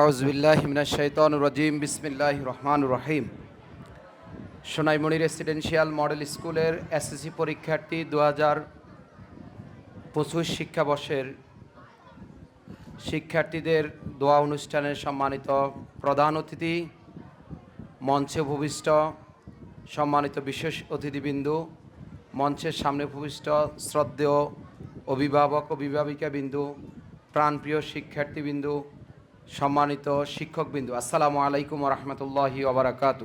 আউজবিল্লাহিমিনাশাইতন রাজিম বিসমিল্লাহ রহমান রহিম। সোনাইমণি রেসিডেন্সিয়াল মডেল স্কুলের এসএসসি পরীক্ষার্থী দু হাজার পঁচিশ শিক্ষাবর্ষের শিক্ষার্থীদের দোয়া অনুষ্ঠানের সম্মানিত প্রধান অতিথি, মঞ্চে ভূমিষ্ঠ সম্মানিত বিশেষ অতিথিবৃন্দু, মঞ্চের সামনে ভূমিষ্ঠ শ্রদ্ধেয় অভিভাবক অভিভাবিকা বিন্দু প্রাণপ্রিয় শিক্ষার্থীবিন্দু সম্মানিত শিক্ষকবিন্দু, আসসালামু আলাইকুম রহমতুল্লাহি ওবরাকাত।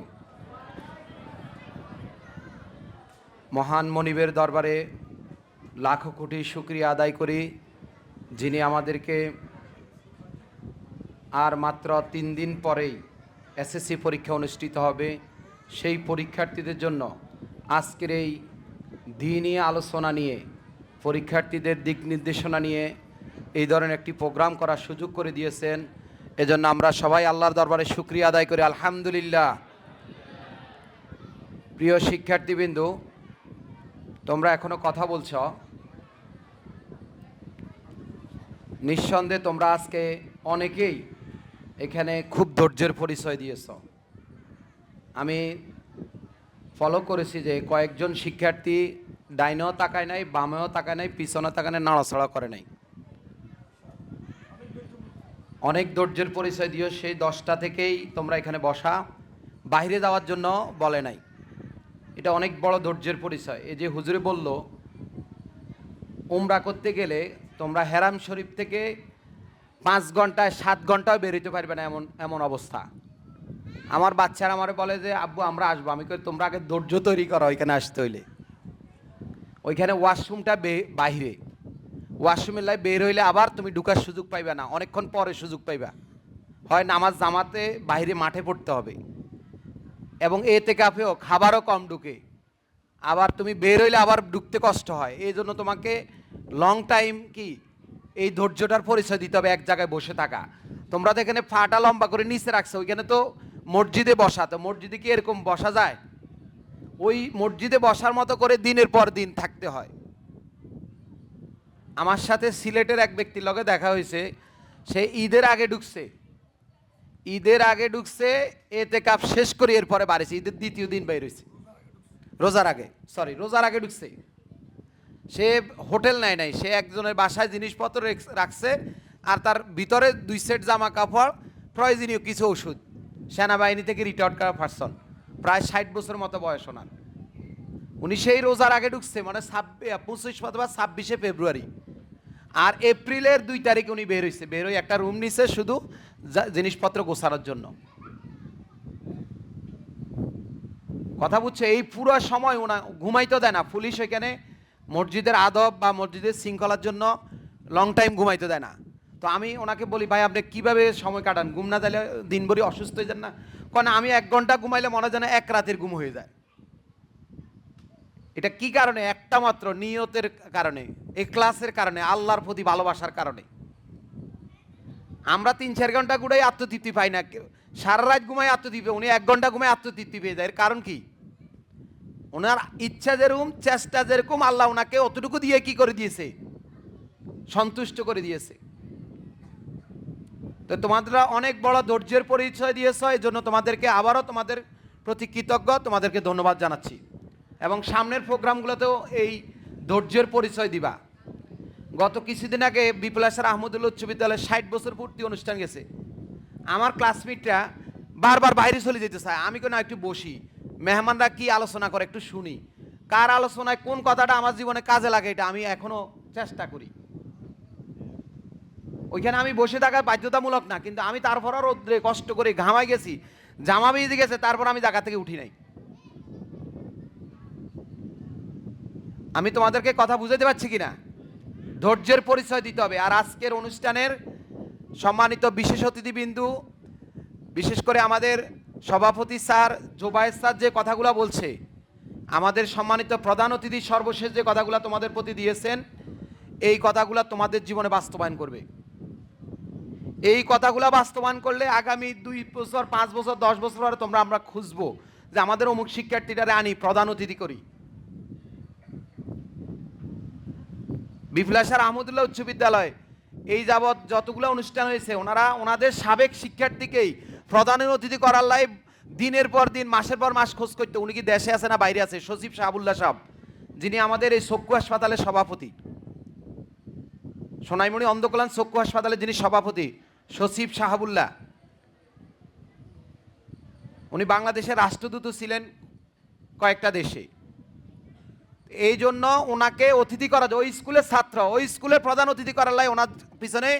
মহান মনিবের দরবারে লাখো কোটি শুক্রিয়া আদায় করি, যিনি আমাদেরকে আর মাত্র তিন দিন পরেই এসএসসি পরীক্ষা অনুষ্ঠিত হবে, সেই পরীক্ষার্থীদের জন্য আজকের এই দিনই আলোচনা নিয়ে, পরীক্ষার্থীদের দিক নির্দেশনা নিয়ে এই ধরনের একটি প্রোগ্রাম করার সুযোগ করে দিয়েছেন। এজন্য আমরা সবাই আল্লাহর দরবারে শুক্রিয়া আদায় করি। আলহামদুলিল্লাহ। প্রিয় শিক্ষার্থীবৃন্দু, তোমরা এখনও কথা বলছ? নিঃসন্দেহে তোমরা আজকে অনেকেই এখানে খুব ধৈর্যের পরিচয় দিয়েছ। আমি ফলো করেছি যে কয়েকজন শিক্ষার্থী ডাইনেও তাকায় নাই, বামেও তাকায় নাই পিছনে তাকায় নাই নাড়াছড়া করে নাই। অনেক ধৈর্যের পরিচয় দিও, সেই দশটা থেকেই তোমরা এখানে বসা। বাইরে যাওয়ার জন্য বলে নাই। এটা অনেক বড় ধৈর্যের পরিচয়। এই যে হুজুরে বলল, উমরা করতে গেলে তোমরা হেরাম শরীফ থেকে পাঁচ ঘন্টায় সাত ঘন্টাও বেরোতে পারবে না এমন এমন অবস্থা। আমার বাচ্চারা আমারে বলে যে, আব্বু, আমরা আসব। আমি কই, তোমরা আগে ধৈর্য তৈরি করো ওইখানে আসতে হইলে। ওইখানে ওয়াশরুমটা বে- বাইরে ওয়াশরুমের লাই বের হইলে আবার তুমি ঢুকার সুযোগ পাইবা না। অনেকক্ষণ পরে সুযোগ পাইবা। হয় নামাজ জামাতে বাইরে মাঠে পড়তে হবে। এবং এতে কাফেও খাবারও কম ঢুকে। আবার তুমি বের হইলে আবার ঢুকতে কষ্ট হয়। এই জন্য তোমাকে লং টাইম কি? এই ধৈর্যটার পরিচয় দিতে হবে এক জায়গায় বসে থাকা। তোমরা তো এখানে ফাটা লম্বা করে নিচে রাখছো, ওইখানে তো মসজিদে বসা। তো মসজিদে কি এরকম বসা যায়? ওই মসজিদে বসার মতো করে দিনের পর দিন থাকতে হয়। আমার সাথে সিলেটের এক ব্যক্তির লগে দেখা হয়েছে, সে ঈদের আগে ঢুকছে। ঈদের আগে ঢুকছে, এতে কাপ শেষ করে, এরপরে বাড়িছে। ঈদের দ্বিতীয় দিন বের হয়েছে। রোজার আগে সরি রোজার আগে ঢুকছে। সে হোটেল নেয় নাই, সে একজনের বাসায় জিনিসপত্র রেখ- রাখছে, আর তার ভিতরে দুই সেট জামা কাপড় প্রয়োজনীয় কিছু ওষুধ, সেনাবাহিনী থেকে রিটায়ার্ড করা পার্সন প্রায় ষাট বছর মতো বয়স ওনার। উনি সেই রোজার আগে ঢুকছে মানে ছাব্বিশ পঁচিশ অথবা ছাব্বিশে ফেব্রুয়ারি। আর এপ্রিলের দুই তারিখে উনি বের হয়েছে বের হয়ে একটা রুম নিছে শুধু জিনিসপত্র গোছানোর জন্য। কথা বুঝছে, এই পুরো সময় ওনা ঘুমাইতে দেয় না। পুলিশ এখানে মসজিদের আদব বা মসজিদের শৃঙ্খলার জন্য লং টাইম ঘুমাইতে দেয় না। তো আমি ওনাকে বলি, ভাই, আপনি কীভাবে সময় কাটান? ঘুম না দিলে দিনভরই অসুস্থ হয়ে যান না? কারণ আমি এক ঘণ্টা ঘুমাইলে মনে হয় যেন এক রাতের ঘুম হয়ে যায়। এটা কি কারণে? একটা মাত্র নিয়তের কারণে ক্লাসের কারণে, আল্লাহর প্রতি ভালোবাসার কারণে। আমরা তিন চার ঘণ্টা ঘুরে আত্মতৃপ্তি পাই না। সারা রাত ঘুমায় আত্মতৃপ্তি উনি এক ঘণ্টা ঘুমায় আত্মতৃপ্তি পেয়ে যায়। এর কারণ কি? ওনার ইচ্ছা যেরকম, চেষ্টা যেরকম, আল্লাহ ওনাকে অতটুকু দিয়ে কি করে দিয়েছে? সন্তুষ্ট করে দিয়েছে। তো তোমাদের অনেক বড় ধৈর্যের পরিচয় দিয়েছ এই জন্য তোমাদেরকে আবারও তোমাদের প্রতি কৃতজ্ঞ, তোমাদেরকে ধন্যবাদ জানাচ্ছি। এবং সামনের প্রোগ্রামগুলোতেও এই ধৈর্যের পরিচয় দিবা। গত কিছুদিন আগে বিপ্লাসার আহমদুল্লাহ উচ্চ বিদ্যালয়ের ষাট বছর পূর্তি অনুষ্ঠান গেছে। আমার ক্লাসমেটরা বারবার বাইরে চলে যেতে চায়। আমি কেন একটু বসি। মেহমানরা কি আলোচনা করে, একটু শুনি। কার আলোচনায় কোন কথাটা আমার জীবনে কাজে লাগে এটা আমি এখনও চেষ্টা করি। ওইখানে আমি বসে থাকার বাধ্যতামূলক না, কিন্তু আমি তারপরও রোদ্রে কষ্ট করে ঘামাই গেছি। জামা বেঁধে গেছে, তারপর আমি জায়গা থেকে উঠি নাই। আমি তোমাদেরকে কথা বুঝাতে পারছি কিনা? ধৈর্যের পরিচয় দিতে হবে। আর আজকের অনুষ্ঠানের সম্মানিত বিশেষ অতিথিবিন্দু, বিশেষ করে আমাদের সভাপতি স্যার, জোবায়ের স্যার যে কথাগুলো বলছে, আমাদের সম্মানিত প্রধান অতিথি সর্বশেষ যে কথাগুলো তোমাদের প্রতি দিয়েছেন, এই কথাগুলো তোমাদের জীবনে বাস্তবায়ন করবে। এই কথাগুলো বাস্তবায়ন করলে আগামী দুই বছর, পাঁচ বছর, দশ বছর পরে তোমরা আমরা খুঁজবো যে আমাদের অমুক শিক্ষার্থীটারে আনি, প্রধান অতিথি করি। বিপ্লাসার আহমদুল্লাহ উচ্চ বিদ্যালয়। এই যাবৎ যতগুলো অনুষ্ঠান হয়েছে, ওনারা ওনাদের সাবেক শিক্ষার্থীকেই প্রধানের অতিথি করার লাই দিনের পর দিন, মাসের পর মাস খোঁজ করতে। উনি কি দেশে আছে না বাইরে আছে? সচিব শাহাবুল্লাহ সাহেব, যিনি আমাদের এই চক্ষু হাসপাতালের সভাপতি। সোনাইমণি অন্ধকল্যাণ চক্ষু হাসপাতালের যিনি সভাপতি সচিব শাহাবুল্লাহ। উনি বাংলাদেশের রাষ্ট্রদূত ছিলেন কয়েকটা দেশে। এই জন্য ওনাকে অতিথি করা ওই স্কুলের ছাত্র, ওই স্কুলের প্রধান অতিথি করার লাই ওনার পিছনে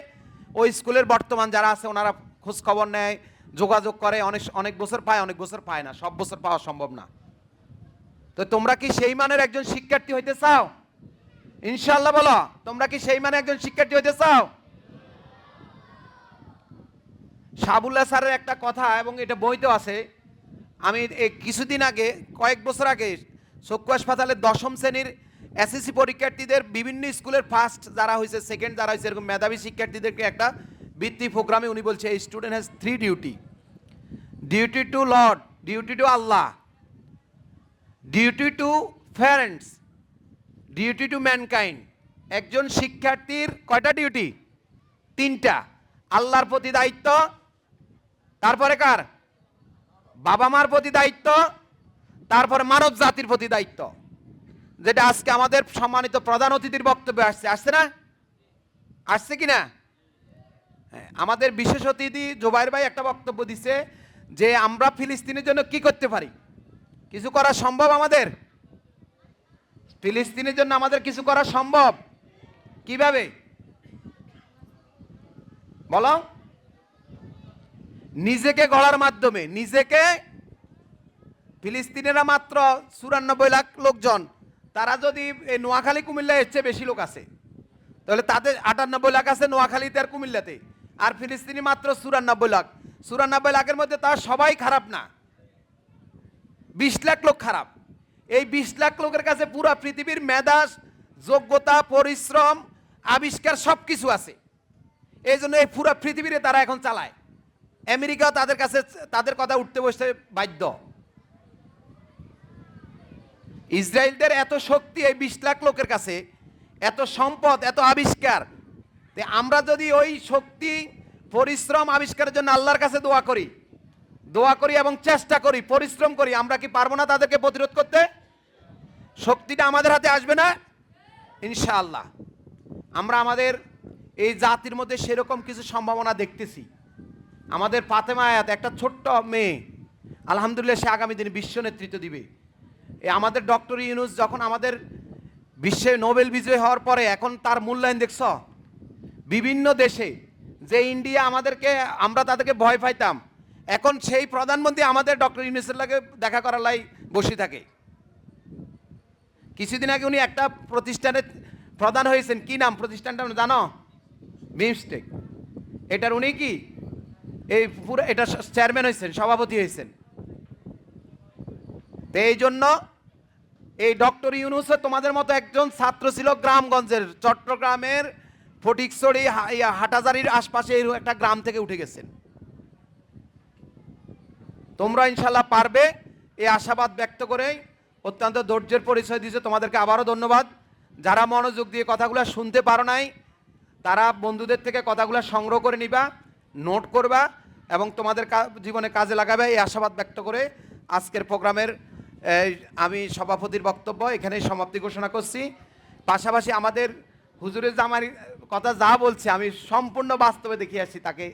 ওই স্কুলের বর্তমান যারা আছে ওনারা খোঁজ খবর নেয়, যোগাযোগ করে, অনেক অনেক বছর পায়, অনেক বছর পায় না, সব বছর পাওয়া সম্ভব না। তো তোমরা কি সেই মানের একজন শিক্ষার্থী হইতে চাও? ইনশাল্লাহ বলো, তোমরা কি সেই মানে একজন শিক্ষার্থী হইতে চাও? সাবুল্লাহ স্যারের একটা কথা এবং এটা বইতেও আছে। আমি কিছুদিন আগে, কয়েক বছর আগে চক্ষু হাসপাতালের দশম শ্রেণির এসএসসি পরীক্ষার্থীদের বিভিন্ন স্কুলের ফার্স্ট যারা হয়েছে সেকেন্ড যারা হয়েছে, এরকম মেধাবী শিক্ষার্থীদেরকে একটা বৃত্তি প্রোগ্রামে উনি বলছে এই student has three duty duty to lord duty to Allah duty to parents duty to mankind একজন শিক্ষার্থীর কয়টা ডিউটি তিনটা। আল্লাহর প্রতি দায়িত্ব, তারপরে কার? বাবা মার প্রতি দায়িত্ব তারপরে মানব জাতির প্রতি দায়িত্ব। যেটা আজকে আমাদের সম্মানিত প্রধান অতিথির বক্তব্যে আসছে। আসছে না? আসছে কি না? হ্যাঁ, আমাদের বিশেষ অতিথি জোবাইর ভাই একটা বক্তব্য দিছে যে আমরা ফিলিস্তিনের জন্য কি করতে পারি? কিছু করা সম্ভব আমাদের? ফিলিস্তিনের জন্য আমাদের কিছু করা সম্ভব? কীভাবে? বলো। নিজেকে গড়ার মাধ্যমে নিজেকে ফিলিস্তিনেরা মাত্র চুরানব্বই লাখ লোকজন, তারা যদি এই নোয়াখালী, কুমিল্লায় চেয়ে বেশি লোক আছে, তাহলে তাদের আটানব্বই লাখ আছে নোয়াখালীতে আর কুমিল্লাতে। আর ফিলিস্তিনি মাত্র চুরানব্বই লাখ। চুরানব্বই লাখের মধ্যে তার সবাই খারাপ না। বিশ লাখ লোক খারাপ। এই বিশ লাখ লোকের কাছে পুরো পৃথিবীর মেধাস যোগ্যতা, পরিশ্রম, আবিষ্কার সব কিছু আছে। এই জন্য এই পুরো পৃথিবীরে তারা এখন চালায়। আমেরিকাও তাদের কাছে, তাদের কথা উঠতে বসতে বাধ্য। ইসরায়েলদের এত শক্তি এই বিশ লাখ লোকের কাছে, এত সম্পদ, এত আবিষ্কার, তে আমরা যদি ওই শক্তি, পরিশ্রম, আবিষ্কারের জন্য আল্লাহর কাছে দোয়া করি দোয়া করি এবং চেষ্টা করি, পরিশ্রম করি, আমরা কি পারব না তাদেরকে প্রতিরোধ করতে? শক্তিটা আমাদের হাতে আসবে না? ইনশাআল্লাহ। আমরা আমাদের এই জাতির মধ্যে সেরকম কিছু সম্ভাবনা দেখতেছি। আমাদের ফাতেমা আয়াত, একটা ছোট্ট মেয়ে, আলহামদুলিল্লাহ সে আগামী দিনে বিশ্ব নেতৃত্ব দিবে। আমাদের ডক্টর ইউনুস যখন আমাদের বিশ্বে নোবেল বিজয় হওয়ার পরে এখন তার মূল্যায়ন দেখছ? বিভিন্ন দেশে যে ইন্ডিয়া আমাদেরকে, আমরা তাদেরকে ভয় পাইতাম, এখন সেই প্রধানমন্ত্রী আমাদের ডক্টর ইউনুসের লাগে দেখা করার লাই বসে থাকে। কিছুদিন আগে উনি একটা প্রতিষ্ঠানের প্রধান হয়েছেন। কি নাম প্রতিষ্ঠানটা জানো? বিমস্টেক এটার উনি কি? এই পুরো, এটা চেয়ারম্যান হয়েছেন, সভাপতি হয়েছেন। তো এই জন্য এই ডক্টর ইউনুস তোমাদের মতো একজন ছাত্র ছিল গ্রামগঞ্জের, চট্টগ্রামের, ফটিকছড়ি হাটাজারির আশপাশে এই একটা গ্রাম থেকে উঠে গেছেন। তোমরা ইনশাল্লাহ পারবে এই আশাবাদ ব্যক্ত করে অত্যন্ত ধৈর্যের পরিচয় দিয়েছে। তোমাদেরকে আবারও ধন্যবাদ। যারা মনোযোগ দিয়ে কথাগুলো শুনতে পারো নাই, তারা বন্ধুদের থেকে কথাগুলো সংগ্রহ করে নিবা, নোট করবা এবং তোমাদের জীবনে কাজে লাগাবে এই আশাবাদ ব্যক্ত করে আজকের প্রোগ্রামের আমি সভাপতির বক্তব্য এখানে সমাপ্তি ঘোষণা করছি। পাশাপাশি আমাদের হুজুরের জামার কথা যা বলছে, আমি সম্পূর্ণ বাস্তবে দেখিয়ে আসছি তাকে